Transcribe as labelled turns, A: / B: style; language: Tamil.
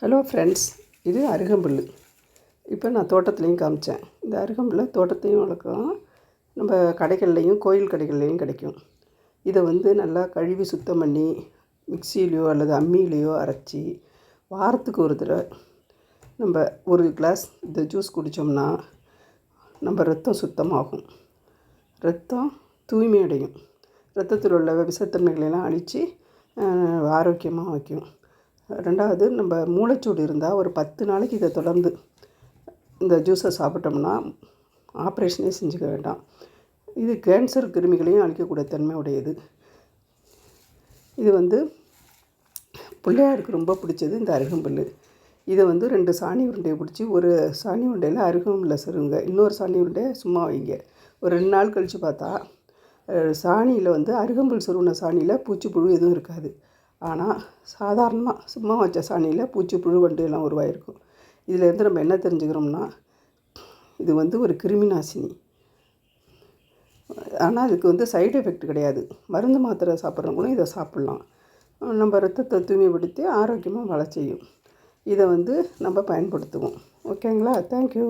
A: ஹலோ ஃப்ரெண்ட்ஸ் இது அருகம்புல் இப்போ நான் தோட்டத்துலேயும் காமிச்சேன். இந்த அருகம்புல்லை தோட்டத்தையும் வளர்க்கலாம். நம்ம கடைகள்லையும் கோயில் கடைகள்லையும் கிடைக்கும். இதை வந்து நல்லா கழுவி சுத்தம் பண்ணி மிக்சியிலையோ அல்லது அம்மியிலையோ அரைச்சி வாரத்துக்கு ஒரு தடவை நம்ம ஒரு கிளாஸ் இந்த ஜூஸ் குடித்தோம்னா நம்ம ரத்தம் சுத்தமாகும். ரத்தம் தூய்மை அடையும் ரத்தத்தில் உள்ள விஷத்தன்மைகளெல்லாம் அழித்து ஆரோக்கியமாக வைக்கும். ரெண்டாவது நம்ம மூளைச்சூடு இருந்தால் ஒரு பத்து நாளைக்கு இதை தொடர்ந்து இந்த ஜூஸை சாப்பிட்டோம்னா ஆப்ரேஷனே செஞ்சுக்க வேண்டாம். இது கேன்சர் கிருமிகளையும் அழிக்கக்கூடிய தன்மை உடையது. இது வந்து பிள்ளையாருக்கு ரொம்ப பிடிச்சது இந்த அருகம்புல் இதை வந்து ரெண்டு சாணி உருண்டையை பிடிச்சி ஒரு சாணி உருண்டையில் அருகம்புல்ல சருங்க இன்னொரு சாணி உருண்டையை சும்மா வைங்க. ஒரு ரெண்டு நாள் கழித்து பார்த்தா சாணியில் வந்து அருகம்புல் சொருகின சாணியில் பூச்சி புழு எதுவும் இருக்காது. ஆனால் சாதாரணமாக சும்மா வச்ச சாணியில் பூச்சி புழு வண்டு எல்லாம் உருவாயிருக்கும். இதிலேருந்து நம்ம என்ன தெரிஞ்சுக்கிறோம்னா இது வந்து ஒரு கிருமி நாசினி. ஆனால் அதுக்கு வந்து சைடு எஃபெக்ட் கிடையாது. மருந்து மாத்திரை சாப்பிட்றவங்களும் இதை சாப்பிட்லாம். நம்ம ரத்தத்தை தூய்மைப்படுத்தி ஆரோக்கியமாக வள செய்யும் இதை வந்து நம்ம பயன்படுத்துவோம். ஓகேங்களா? தேங்க்யூ